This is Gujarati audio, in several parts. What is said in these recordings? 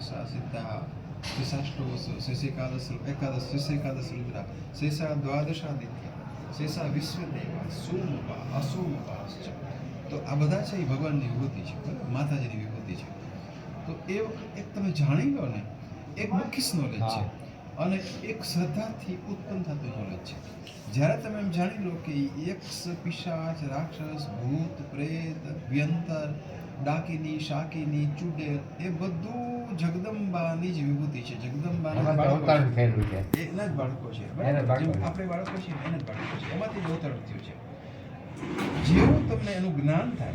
સિદ્ધા શિશાષ્ટોસ શિશિકાદશ એકાદશ શિશિકાદશ રુદ્રા શેષા દ્વાદશાદિત્ય શેષા વિશ્વદેવા સોમપા અસોમપાશ્ચ તો આ બધા છે એ ભગવાનની વિભૂતિ છે માતાજીની વિભૂતિ છે તો એ વખત એક તમે જાણી લો ને એક મુખ્ય નોલેજ છે અને એક શ્રદ્ધાથી ઉત્પન્ન થતું નોલેજ છે। જ્યારે તમે એમ જાણી લો કે એક પિશાચ રાક્ષસ ભૂત પ્રેત વ્યંતર ડાકીની શાકીની ચુડેલ એ બધું જગદંબાની જ વિભૂતિ છે. જગદંબાના. અવતારણ થયેલું છે. એના જ બાળકો છે. આપણે બાળકો છે. એના જ બાળકો છે. એમાંથી જ અવતરણ થયું છે. જેવું તમને એનું જ્ઞાન થાય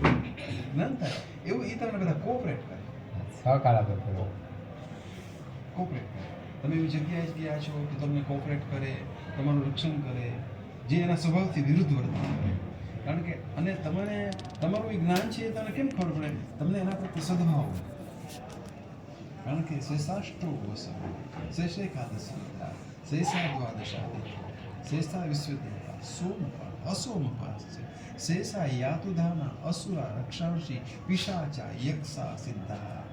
જ્ઞાન થાય એવું એ તમને બધા કોઓપરેટ કરે. સહકાર આપે કોઓપરેટ કરે. તમે એવી જગ્યાએ જ ગયા છો કે તમને કોઓપરેટ કરે તમારું રક્ષણ કરે જે એના સ્વભાવથી વિરુદ્ધ વર્તન કરે. કારણ કે, અને તમને તમારું જ્ઞાન છે તમને કેમ ખબર પડે? તમને એના પ્રત્યે સદભાવ હોય. કારણ કે શેષાષ્ટો વસવ શેષે એકાદશી શેષા દ્વાદશાદિ શેષા વિશ્વદેવા સોમપા અસોમપાસ છે. શેષા યાતુધાના અસુરા, રક્ષાંશી, પિશાચા, યક્ષા સિદ્ધા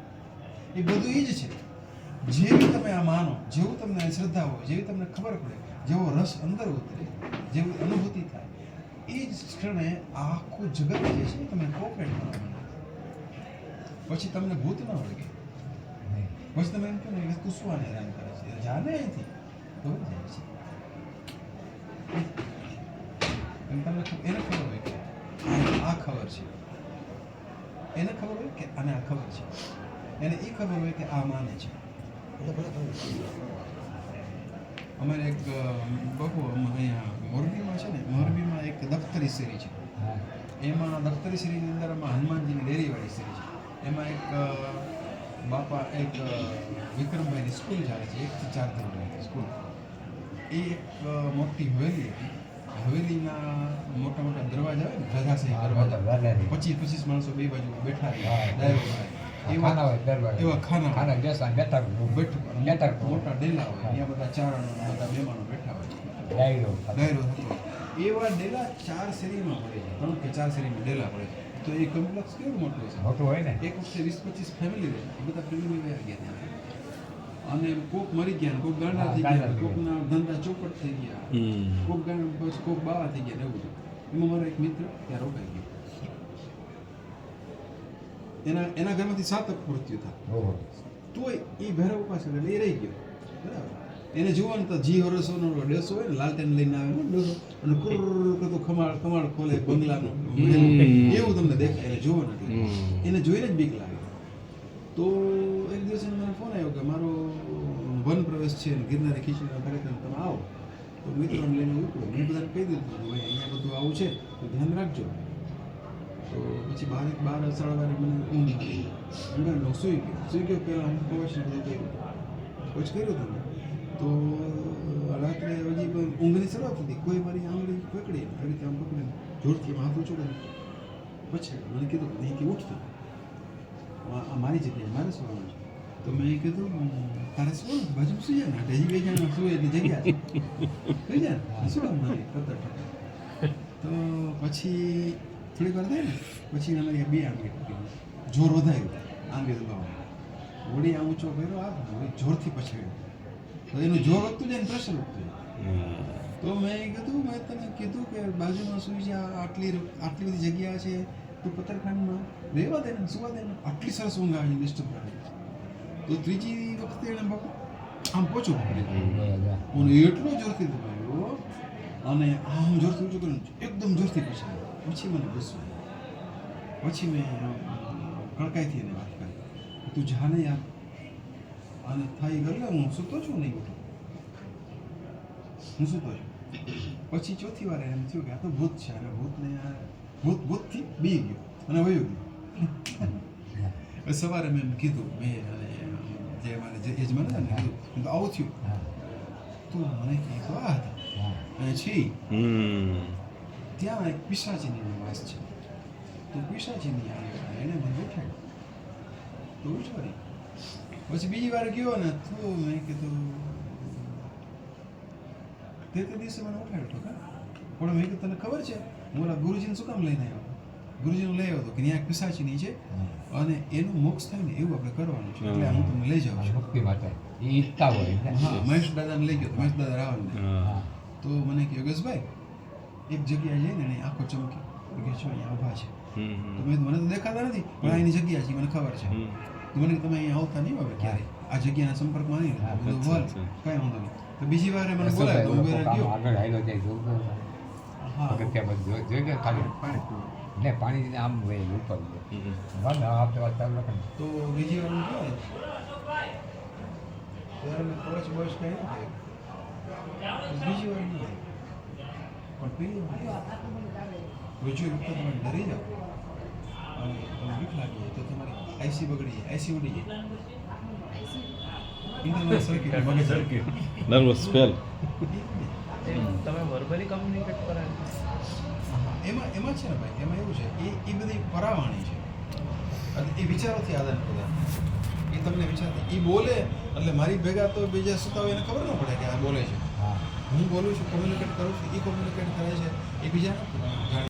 એ બધું એ જ છે. જેવી તમે આ માનો, જેવું તમને શ્રદ્ધા હોય, જેવી તમને ખબર પડે, જેવો રસ અંદર ઉતરે, જેવી અનુભૂતિ થાય એ જ ક્ષણે આખું જગત જે છે તમે કોપરેટ કરો. પછી તમને ભૂત ન વળગે. પછી તમે એમ કહો ને કુસવાને હેરાન કરે છે. જાને અહીંથી. તો જાય છે. તમને એને ખબર હોય કે આ ખબર છે. એને ખબર હોય કે આને આ ખબર છે. એને એ ખબર હોય કે આ માને છે. અમારે એક બહુ અહીંયા મોરબીમાં છે ને મોરબીમાં એક દફતરી શેરી છે. એમાં દફતરી શ્રીની અંદર આમાં હનુમાનજીની ડેરીવાળી શેરી છે. એમાં એક બાપા એક વિક્રમભાઈની સ્કૂલ ચાલે છે એકથી ચાર ધોરણની સ્કૂલ. એ એક મોટી હવેલી હતી. હવેલીના મોટા મોટા દરવાજા હોય ને દરવાજા. પચીસ પચીસ માણસો બે બાજુ બેઠા રહે હા. ડાયો ભાઈ. ખાના હોય દરબાર. એવા ખાના. ખાના બેસવા બેઠક બેઠક બેઠક મોટા ડેલા હોય. ત્યાં બધા ચારણો બધા મહેમાનો બેઠા હોય. ડાયરો. ડાયરો એવા ડેલા ચાર શેરીમાં પડે છે. ત્રણ કે ચાર શેરીમાં ડેલા પડે છે. તો એ કમ્પ્લેક્સ કેવું મોટું છે? મોટું હોય ને? એક વખતે વીસ પચીસ ફેમિલી રહે. એ બધા ફેમિલી રહ્યા ગયા ત્યાં. અને કોક મરી ગયા ને કોક ગાંડા થઈ ગયા કોકના ધંધા ચોપટ થઈ ગયા. કોક ગાંડા કોક બાવા થઈ ગયા એવું એમાં મારો એક મિત્ર ત્યાં રોકાઈ ગયો. એના એના ઘરમાંથી સાતક મૃત્યુ થાય. તોય એ ભૈરવ ઉપાસક એટલે એ રહી ગયો. બરાબર. એને જોવાનું તો જી હરસોનો ડેસો હોય ને લાલટેન લઈને આવે ને ડેસો. અને કુર કરતો ખમાડ ખમાડ ખોલે બંગલાનો. એવું તમને દેખાય. એને જોવાનું નથી એને જોઈને જ બીક લાગે. તો એક દિવસ એને મને ફોન આવ્યો કે મારો વન પ્રવેશ છે ને ગિરનારી ખીચડીના કાર્યક્રમ તમે આવો. તો મિત્રોને લઈને ઉપડો મેં બધાને કહી દીધું કે ભાઈ અહીંયા બધું આવું છે તો ધ્યાન રાખજો. તો પછી બાર બાર સાડા મને ઊંઘ આવી. ઊંઘાડનો સૂઈ ગયો. સૂઈ ગયો, પહેલાં હું કવચ ને બધું કર્યું. કવચ કર્યું તમે તો રાત્રે હજી પણ ઊંઘની શરૂઆત હતી કોઈ મારી આંગળી પકડી આવી રીતે આમ પકડીને જોરથી હાથ ઊંચો પછી મને કીધું નહીં કે ઉઠતો મારી જગ્યાએ મારે સુવાનું છે. તો મેં કીધું તારે શું બાજુ સુઈ જાય ને. હજી બે જણા સુઈ એટલી જગ્યા છે જાય શું મારી પતર તો પછી થોડીક વાર થાય ને પછી એના બે આંગળી પકડી જોર વધાર્યું. આંગળી દબાવવાનું. વળી આ ઊંચો કર્યો આ જોરથી પછાડ્યો. તો એનું જોર વધતું જાય ને પ્રેશર વધતું જાય. તો મેં કીધું મેં તને કીધું કે બાજુમાં સુઈ જા આટલી આટલી બધી જગ્યા છે તું પત્રખાનમાં રહેવા દે ને સુવા દે ને. આટલી સરસ ઊંઘ આવી ડિસ્ટર્બ કરે તો ત્રીજી વખતે એને આમ પોચું પકડી હું એટલો જોરથી દબાવ્યો અને આમ જોરથી ઊંચું કર્યું એકદમ જોરથી પછી પછી મને ગુસ્સો આવ્યો. પછી મેં કડકાઈથી એને વાત કરી. તું જા ને યાર. અને થઈ ગયો હું સૂતો છું નહીં ઉઠું હું સૂતો છું. પછી ચોથી વાર એમ થયું કે આ તો ભૂત છે. અને ભૂતને ભૂત ભૂતથી બી ગયો. અને વયો ગયો. સવારે મેં એમ કીધું મેં અને જે મારે જે યજમાન હતા ને કીધું. આવું થયું. તું મને કીધું આ હતા. છી. ત્યાં એક પિશાચીની વાસ છે. તો પિશાચીની આવ્યો એને મને ઉઠાડ્યો તો ઉઠાડી પછી બીજી વાર ગયો ને તો મેં કીધું તે તે દિવસે મને ઉઠાડ્યો કા? પણ મેં કીધું તને ખબર છે હું ઓલા ગુરુજીને શું કામ લઈને આવ્યો? ગુરુજીનું લઈ આવ્યો હતો કે ત્યાં પિશાચીની છે અને એનું મોક્ષ થાય ને એવું આપણે કરવાનું છે. એટલે હું તમને લઈ જાઉં છું. મુક્તિ માટે. એ ઈચ્છતા હોય. હા મહેશ દાદાને લઈ ગયો મહેશ દાદા રાવલ તો મને કે યોગેશભાઈ એક જગ્યાએ જઈને ને આખો ચમકી. કે છો અહીંયા ઊભા છે? તો મેં મને તો દેખાતા નથી પણ એની જગ્યા છે મને ખબર છે. તો મને તમે અહીંયા આવતા નહીં હવે ક્યારે આ જગ્યાના સંપર્કમાં નહીં બધું બોલ કઈ વાંધો નહીં. તો બીજી વારે મને બોલાય તો લોકો ગયો. આગળ આવ્યો જાય જોવું હા. પગથિયા બધું જોઈ- જોઈ ગયો ખાલી. પાણી ને પાણી આમ વહી ઉપર ગયો હમ. વાંધો આ હપ્તે વાત ચાલુ રાખે તો બીજી વાર ત્યારે બોચ કાંઈ બીજી વાર નહીં પણ પેલી બીજું રોજો વખતે તમે ડરી જાઓ. અને તમને બીક લાગી તો તમારી આઈસી બગડી જાય આઈસી ઉડી જાય. ઇન્ટરનલ સર્કિટ મગજ સર્કિટ નર્વસ ફેલ તમે વર્બલી કમ્યુનિકેટ એમાં. એમાં છે ને ભાઈ એમાં એવું છે એ એ બધી પરાવાણી છે. અને એ વિચારોથી આદાન પ્રદાન એ તમને વિચાર એ બોલે એટલે મારી ભેગા તો બીજા સુતા હોય એને ખબર ન પડે કે આ બોલે છે. હા. હું બોલું છું કોમ્યુનિકેટ કરું છું એ કોમ્યુનિકેટ કરે છે એ બીજા